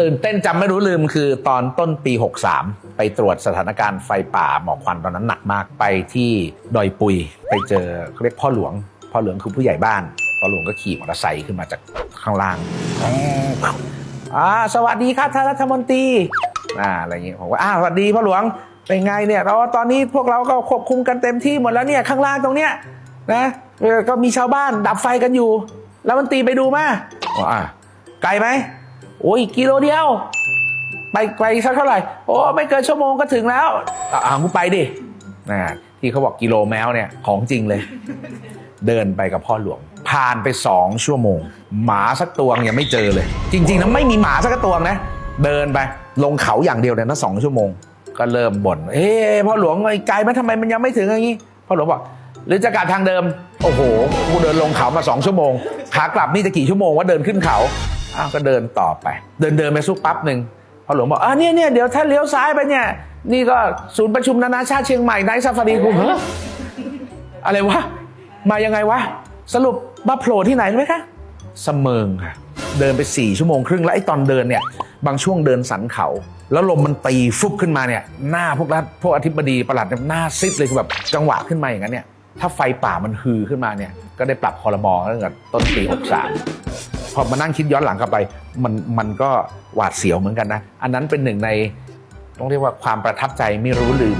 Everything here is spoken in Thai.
ตื่นเต้นจำไม่รู้ลืมคือตอนต้นปี 63 ไปตรวจสถานการณ์ไฟป่าหมอกควันตอนนั้นหนักมากไปที่ดอยปุย ไปเจอเขาเรียกพ่อหลวง พ่อหลวงคือผู้ใหญ่บ้านพ่อหลวงก็ขี่มอเตอร์ไซค์ขึ้นมาจากข้างล่างอ่าสวัสดีครับท่านรัฐมนตรีอ่าอะไรอย่างเงี้ยผมว่าอ้าวสวัสดีพ่อหลวงเป็นไงเนี่ยเราตอนนี้พวกเราก็ควบคุมกันเต็มที่หมดแล้วเนี่ยข้างล่างตรงเนี้ยนะก็มีชาวบ้านดับไฟกันอยู่ แล้วมันตรีไปดูมาอ่าไกลไหม โอ้ยกิโลเดียว ไปไกลสักเท่าไหร่ โอ้ไม่เกินชั่วโมงก็ถึงแล้วอ่ากูไปดินะที่เขาบอกกิโลแมวเนี่ยของจริงเลย เดินไปกับพ่อหลวง ผ่านไปสองชั่วโมง หมาสักตัวยังไม่เจอเลย จริง ๆนะไม่มีหมาสักตัวนะเดินไปลงเขาอย่างเดียวเลยนะสองชั่วโมง ก็เริ่มบ่นเฮ้พ่อหลวงไอ้ไกลไหมทำไมมันยังไม่ถึงอย่างนี้พ่อหลวงบอกหรือจะกลับทางเดิม โอ้โห กูเดินลงเขามาสองชั่วโมง ขากลับนี่จะกี่ชั่วโมงว่าเดินขึ้นเขา อ้าวก็เดินต่อไป เดินเดินไปสุกปั๊บหนึ่งพ่อหลวงบอกอ่าเนี่ยเนี่ยเดี๋ยวถ้าเลี้ยวซ้ายไปเนี่ย นี่ก็ศูนย์ประชุมนานาชาติเชียงใหม่ไนท์ซาฟารีกูเออะไรวะ มายังไงวะ สรุปมาโผล่ที่ไหนรู้ไหมคะเสมิงค่ะเดินไป4ี่ชั่วโมงครึ่งแล้วไอ้ตอนเดินเนี่ย บางช่วงเดินสันเขา แล้วลมมันตีฟุบขึ้นมาเนี่ย หน้าพวกรัฐพวกอธิบดีประหลัดเนี่ยหน้าซิดเลยคือแบบจังหวะขึ้นมาอย่างนั้นเนี่ยถ้าไฟป่ามันฮือขึ้นมาเนี่ย ก็ได้ปรับคอรมอตั้งแต่ต้นปี 63 พอมานั่งคิดย้อนหลังกลับไป มันมันก็หวาดเสียวเหมือนกันนะ อันนั้นเป็นหนึ่งในต้องเรียกว่าความประทับใจไม่รู้ลืม